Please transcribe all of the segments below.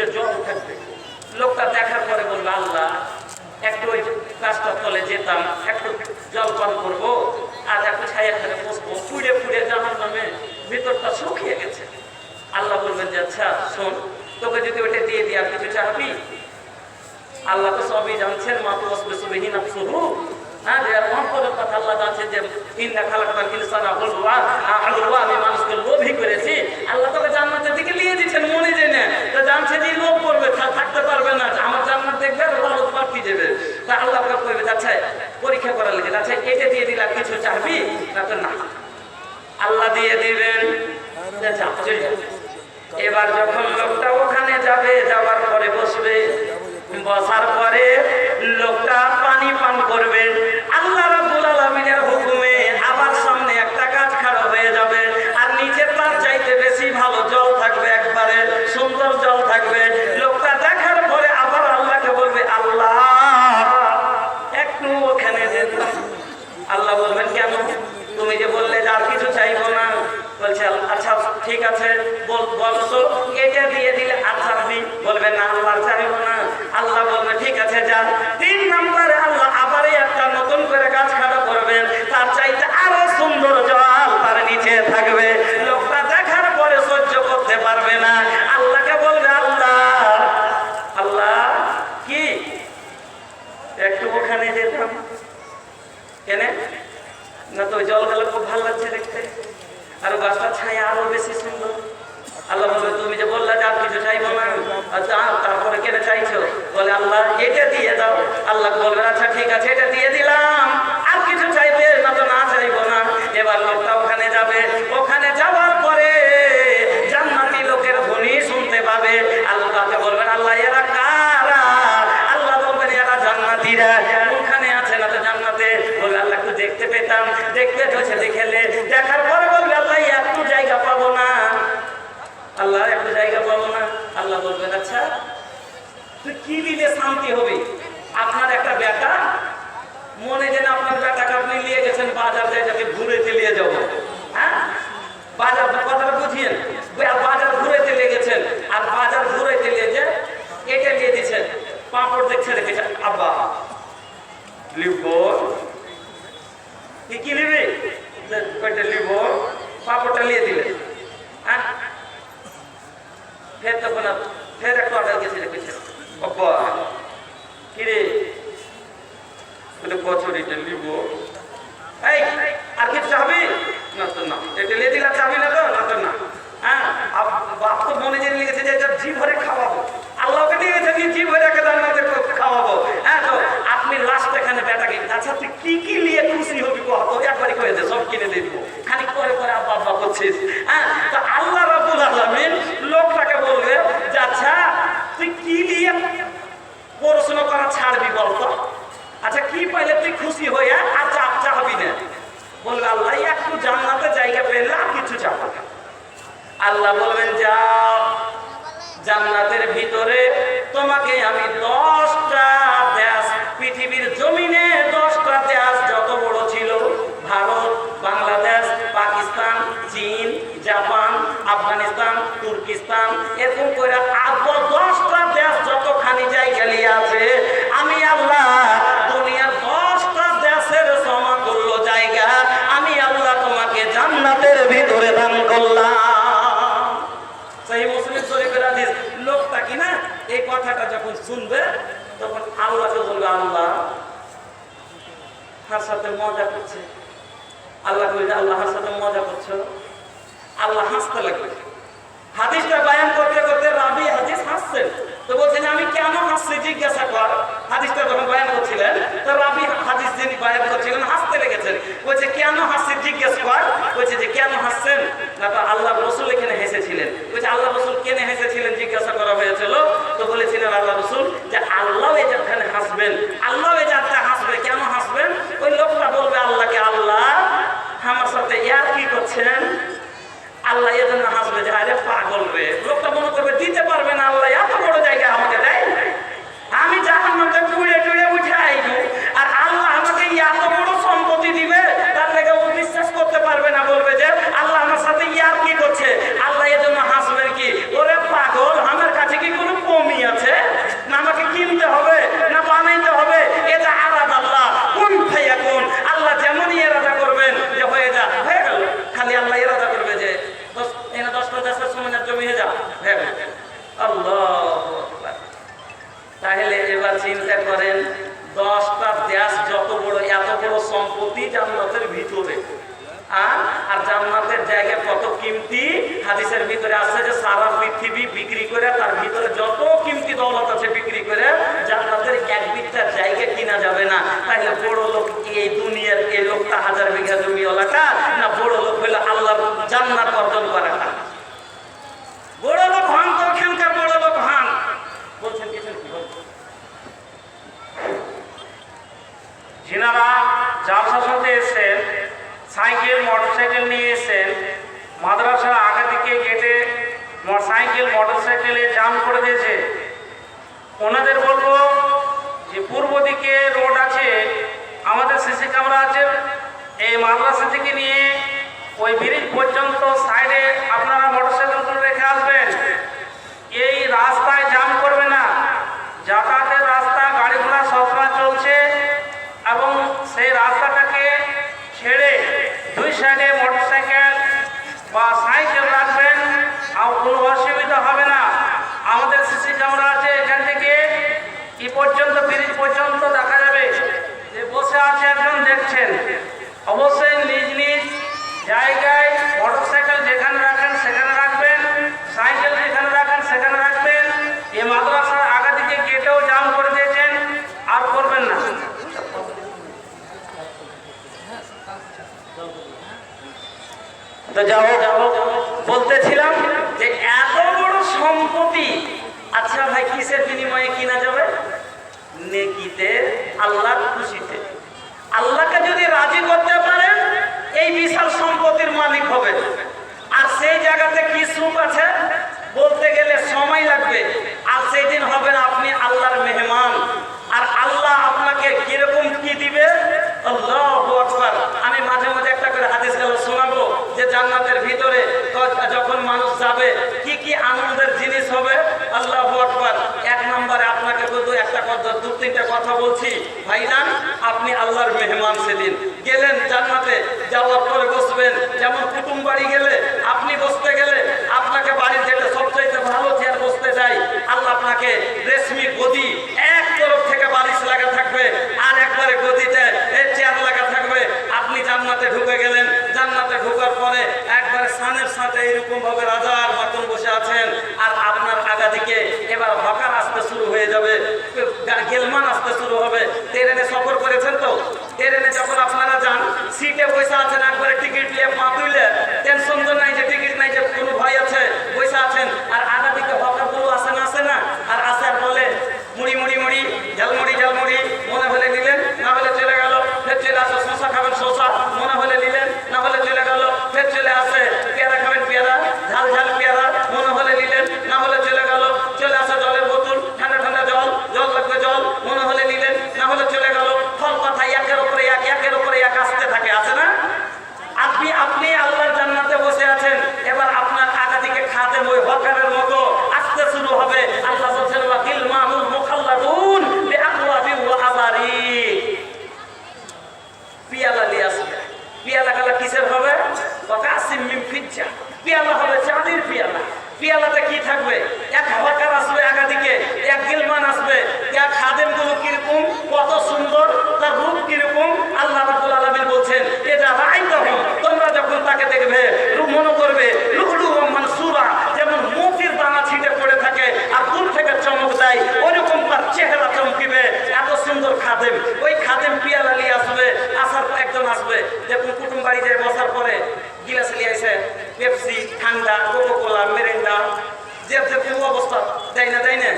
চোখে জল থাকবে লোকটা দেখার পরে বলল, আল্লাহ, একটু ওই গাছটার তলে যেতাম, একটু জল পান করব, আর একটু ছায়া ছায়াখানে বসবো। পুড়ে পুড়ে জানার নামে ভিতরটা শুকিয়ে গেছে। আল্লাহ বলবেন যে আচ্ছা শোন, তোকে যদি ওটা দিয়ে দিই, আর কিছু চাহাবি আল্লাহ তো সবই জানছেন মা তো বসবে সবই হিনা শুরু হ্যাঁ যে মহাপদের কথা আল্লাহ জানছেন যে ইন্দা খালাকার ইনসানা বলবা আমি মানুষকে লোভী করেছি। আল্লাহ তোকে জান্নাতের দিকে নিয়ে দিচ্ছেন জানছে সেদিন লোক করবে থাকতে পারবে না। আমার জান্নাত দেখবে আর ভালো পার্টি দেবে? তা আল্লাহ পাক কইবে আচ্ছা পরীক্ষা করার লেগে আচ্ছা এটা দিয়ে দিলে কিছু চাবি? না তো না। আল্লাহ দিয়ে দিবেন। আচ্ছা, এবার যখন লোকটা ওখানে যাবে, যাওয়ার পরে বসবে। বসার পরে লোকটা পানি পান করবে। আল্লাহ রাব্বুল আলামিনের হুকুম করে আল্লাহ, একটু জান্নাতে জায়গা পেলে আর কিছু চাবো আল্লাহ বলবেন, যাও, জান্নাতের ভিতরে তোমাকে আমি দশটা দেশ পৃথিবীর জমিনে দশটা দেশ যত বড় ছিল, ভারত, বাংলাদেশ, পাকিস্তান, চীন, জাপান, আফগানিস্তান, তুর্কিস্তান, এরকম করে কথাটা যখন শুনবে, তখন আল্লাহকে বলবে, আল্লাহ, হার সাথে মজা করছে। আল্লাহ বলবে আল্লাহর সাথে মজা করছ। আল্লাহ হাসতে লাগবে। হাদিসটা বায়ান করতে করতে রাবি হাদিস হাস ভিতরে। আর আর জান্নাতের জায়গা কত কিমতি? হাদিসের ভিতরে আছে যে সারা পৃথিবী বিক্রি করে তার ভিতরে যত কিমতি দৌলত আছে বিক্রি করে জান্নাতের এক বিঘার জায়গা কিনা যাবে না। তাহলে বড় লোক এই দুনিয়ার এই লোকটা হাজার বিঘা জমিওয়ালাটা না বড় লোক হলো আল্লাহ জান্নাত অর্জন করাটা বড় লোক হন তো ওখানকার বড় লোক হন বলছেন কিছু কি বলছেন? যিনারা জালসা শুনতে এসেছেন সাইকেল মোটরসাইকেল নিয়ে এসেছেন মাদ্রাসার আগে দিকে গেটে মোটর সাইকেল মোটরসাইকেলে জাম করে দিয়েছে ওনাদের বলব যে পূর্ব দিকে রোড আছে ক্যামেরা আছে। এই মাদ্রাসা থেকে নিয়ে ওই ব্রিজ পর্যন্ত সাইডে আপনারা মোটরসাইকেলগুলো রেখে আসবেন। এই রাস্তায় জাম করবে না যাতায়াতের রাস্তা গাড়ি ঘোড়া সবসময় চলছে এবং সেই রাস্তাটাকে ছেড়ে দুই সাইডে মোটরসাইকেল বা সাইকেল রাখবেন আর কোনো অসুবিধা হবে না আমাদের সিসি ক্যামেরা আছে এখান থেকে কি পর্যন্ত ব্রিজ পর্যন্ত দেখা যাবে যে বসে আছে একজন দেখছেন অবশ্যই নিজ নিজ জায়গায় মোটরসাইকেল যেখানে রাখেন সেখানে রাখবেন সাইকেল যেখানে রাখেন সেখানে রাখবেন এই মাদ্রাসার আগা দিকে গেটেও জাম করে দিয়েছেন আর করবেন না তো যাও বলতেছিলাম যে এত বড় সম্পত্তি আচ্ছা ভাই কিসের বিনিময়ে কিনা যাবে নেকিতে আল্লাহর খুশিতে। আল্লাহকে যদি রাজি করতে পারেন, এই বিশাল সম্পত্তির মালিক হবে আর সেই জায়গাতে কি সুখ আছে? বলতে গেলে সময় লাগবে। আর সেই দিন হবেন আপনি আল্লাহর মেহমান। আর আল্লাহ আপনাকে কীরকম কি দিবে? আমি মাঝে মাঝে একটা করে হাদিস গেল শোনাবো যে জান্নাতের ভিতরে যখন মানুষ যাবে, কি কি আনন্দের জিনিস হবে আল্লাহু আকবার এক নম্বরে আপনাকে শুধু একটা কথা দু তিনটা কথা বলছি ভাইজান আপনি আল্লাহর মেহমান সেদিন। গেলেন জান্নাতে, যাওয়ার পরে বসবেন। যেমন কুটুম বাড়ি গেলে, আপনি বসতে গেলে আপনাকে বাড়ির যেটা সবচাইতে ভালো চেয়ার বসতে যাই আল্লাহ আপনাকে রেশমি গদি এক তরফ থেকে বালিশ লাগা থাকবে, আর একবারে গদিতে চেয়ার লাগা থাকবে। আপনি জান্নাতে ঢুকে গেলেন। জান্নাতে ঢোকার পরে একবারে সানের সাথে এরকম ভাবে রাজার মতন বসে আছেন আর আপনার আগা দিকে এবার হকার আসতে শুরু হয়ে যাবে গা- গেলমান আসতে শুরু হবে ট্রেনে সফর করেছেন তো ট্রেনে যখন আপনারা যান সিটে বসে আছেন একবারে টিকিট নিয়ে পা তুলে টেনশন তো নাই যে টিকিট নাই যে কোনো ভাই আছে বসে আছেন আর আগা দিকে হকারগুলো আসে না আসে না আর আসার বলে মুড়ি মুড়ি মুড়ি ঝালমুড়ি ঝালমুড়ি মনে হলে নিলেন না হলে চলে গেল ফের চলে আসো শশা খাবেন শশা মনে হলে নিলেন না হলে চলে গেল ফের চলে আসে পেয়ারা খাবেন পেয়ারা ঝাল ঝাল পেয়ারা মনে হলে নিলেন না হলে চলে গেল চলে আসে জলের বোতল ঠান্ডা ঠান্ডা জল জল লাগবে জল মনে হলে নিলেন না হলে চলে গেল ফল কথা একের উপরে এক একের উপরে এক আসতে থাকে আছে না আপনি আপনি আল্লাহর জান্নাতে বসে আছেন এবার আপনার আগা দিকে খাদেম ওই হকারের মতো আসতে শুরু হবে আল্লাহ বলছেন ওয়াকিল মামুল মুখাল্লাদুন বিআকওয়াবি ওয়া আবারিক পিয়ালা নিয়ে আসবে পিয়ালা কালা কিসের হবে? পিয়ালা হবে চাঁদির পিয়ালা। পিয়ালাতে কি থাকবে? এক হকার আসবে আগা দিকে এক গিলমান আসবে। এক খাদেমগুলো কীরকম? কত সুন্দর, তার রূপ কীরকম? আল্লাহ রাব্বুল আলামিন বলছেন এটা রাআইতাহুম। তোমরা যখন তাকে দেখবে মনে করবে লুকলু মানসুরা যেমন মোতির দানা ছিটে পড়ে থাকে আর দূর থেকে চমক দেয় ওইরকম তার চেহারা চমকিবে। এত সুন্দর খাদেম। ওই খাদেম পিয়ালা নিয়ে আসবে আসার পর একজন আসবে দেখুন কুটুম বাড়ি যায় বসার পরে গিলাস নিয়ে আসে পেপসি ঠান্ডা কোকো কোলা মেরেন্ডা যে যে কোনো অবস্থা দেয় না দেয় না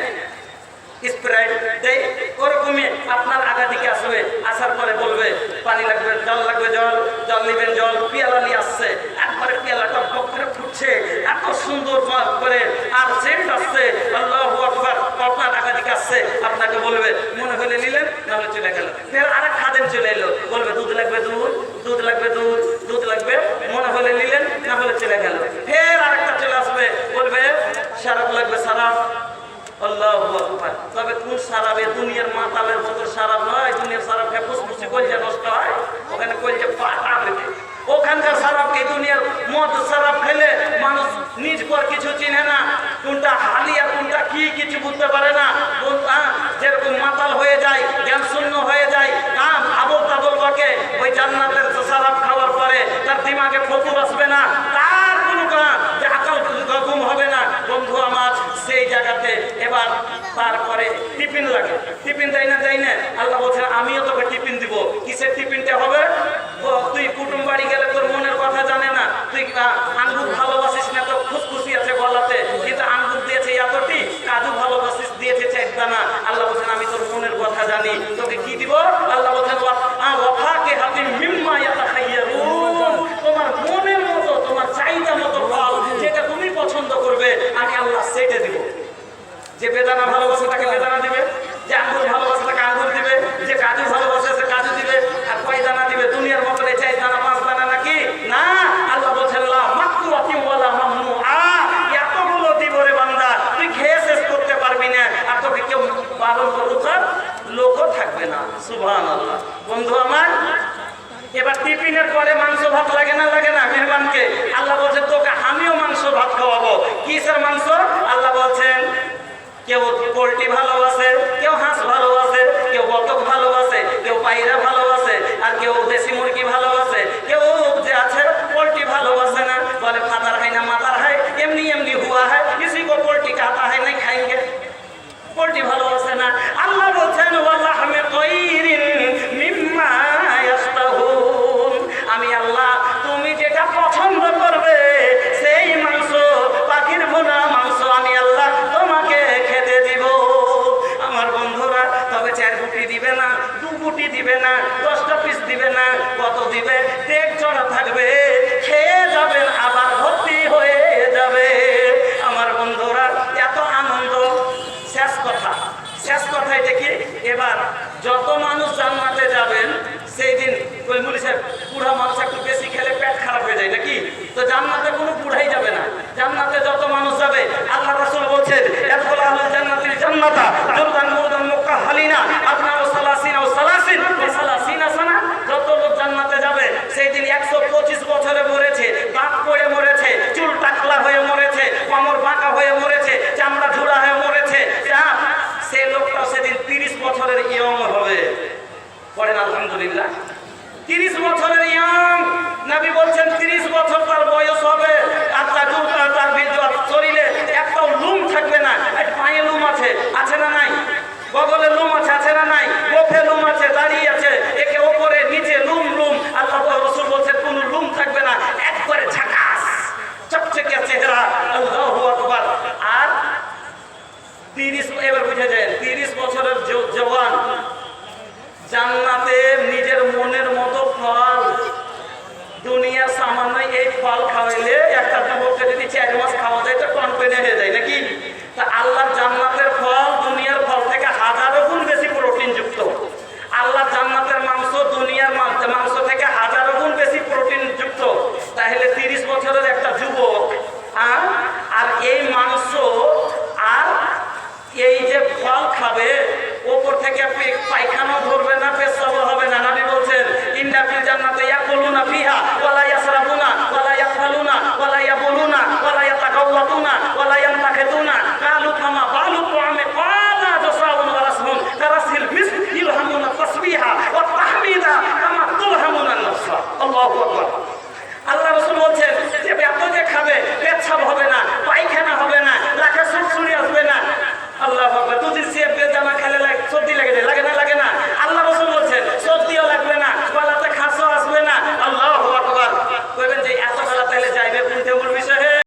স্প্রাইট দেয় ওরকমই আপনার আগা দিকে আসবে আসার পরে বলবে পানি লাগবে জল লাগবে জল জল নেবেন জল পেয়ালা নিয়ে আসছে একবারে পেয়ালাটা বক করে ফুটছে এত সুন্দর পাক করে আর সেন্ট আসছে আল্লাহ আকবার আপনার আগা দিকে আসছে আপনাকে বলবে মনে হলে নিলেন নাহলে চলে গেল। ফের আর এক খাদেম চলে এলো। বলবে, দুধ লাগবে দুধ দুধ লাগবে দুধ দুধ লাগবে। মনে হলে নিলেন, না হলে চলে গেল। ফের আরেকটা চলে আসবে। বলবে সারাপ লাগবে সারাপ আল্লাহু আকবার। তবে কোন সারাবে দুনিয়ার মাতালের মতো সারাপ নয়, দুনিয়ার সারাপ ফুসফুসি কলজা নষ্ট হয়, ওখানে কলজা পাটা বেঁধে। ওখানকার সারাপ এই দুনিয়ার মদ সারাপ খেলে মানুষ নিজ পর কিছু চিনে না? কোনটা হালি আর কোনটা কি কিছু বুঝতে পারে না কোন- হ্যাঁ, যেরকম মাতাল হয়ে যায় জ্ঞান শূন্য হয়ে যায় হ্যাঁ আবল তাবল বকে ওই তুই আ-